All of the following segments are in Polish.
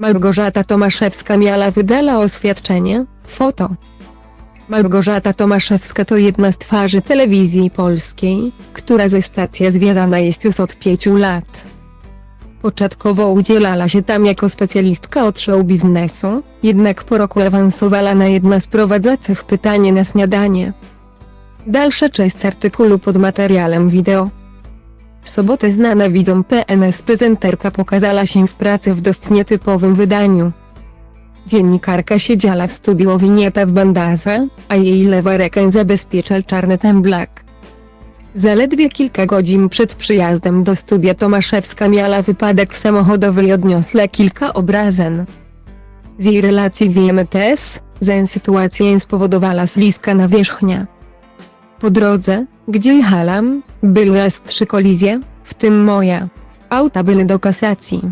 Małgorzata Tomaszewska miała wydala oświadczenie, foto. Małgorzata Tomaszewska to jedna z twarzy telewizji polskiej, która ze stacja związana jest już od pięciu lat. Początkowo udzielała się tam jako specjalistka od show biznesu, jednak po roku awansowała na jedna z prowadzących pytanie na śniadanie. Dalsza część artykułu pod materiałem wideo. W sobotę znana widzom PNS prezenterka pokazała się w pracy w dość nietypowym wydaniu. Dziennikarka siedziała w studiu winieta w bandaże, a jej lewa ręka zabezpieczał czarny temblak. Zaledwie kilka godzin przed przyjazdem do studia Tomaszewska miała wypadek samochodowy i odniosła kilka obrażeń. Z jej relacji wiemy też, że sytuację spowodowała śliska nawierzchnia. Po drodze, gdzie jechałam, były aż trzy kolizje, w tym moja. Auta były do kasacji.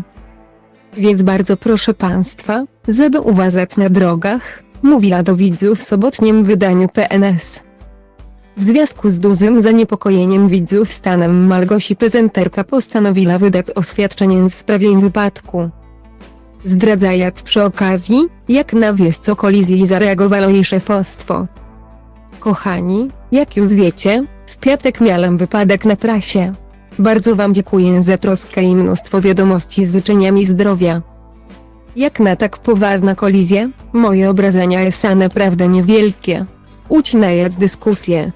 Więc bardzo proszę Państwa, żeby uważać na drogach, mówiła do widzów w sobotnim wydaniu PNS. W związku z dużym zaniepokojeniem widzów stanem Malgosi prezenterka postanowiła wydać oświadczenie w sprawie wypadku. Zdradzając przy okazji, jak na wieść o kolizji zareagowało jej szefostwo. Kochani, jak już wiecie, w piątek miałem wypadek na trasie. Bardzo Wam dziękuję za troskę i mnóstwo wiadomości z życzeniami zdrowia. Jak na tak poważna kolizję, moje obrażenia są naprawdę niewielkie. Ucinając dyskusję.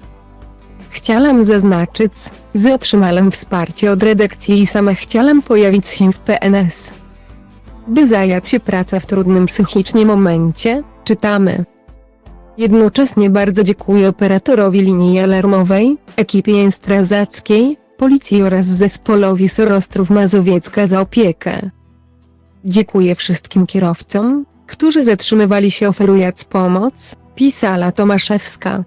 Chciałam zaznaczyć, że otrzymałem wsparcie od redakcji i sama chciałam pojawić się w PNS. By zająć się pracą w trudnym psychicznie momencie, czytamy. Jednocześnie bardzo dziękuję operatorowi linii alarmowej, ekipie strażackiej, policji oraz zespołowi Sorostrów Mazowiecka za opiekę. Dziękuję wszystkim kierowcom, którzy zatrzymywali się oferując pomoc, pisała Tomaszewska.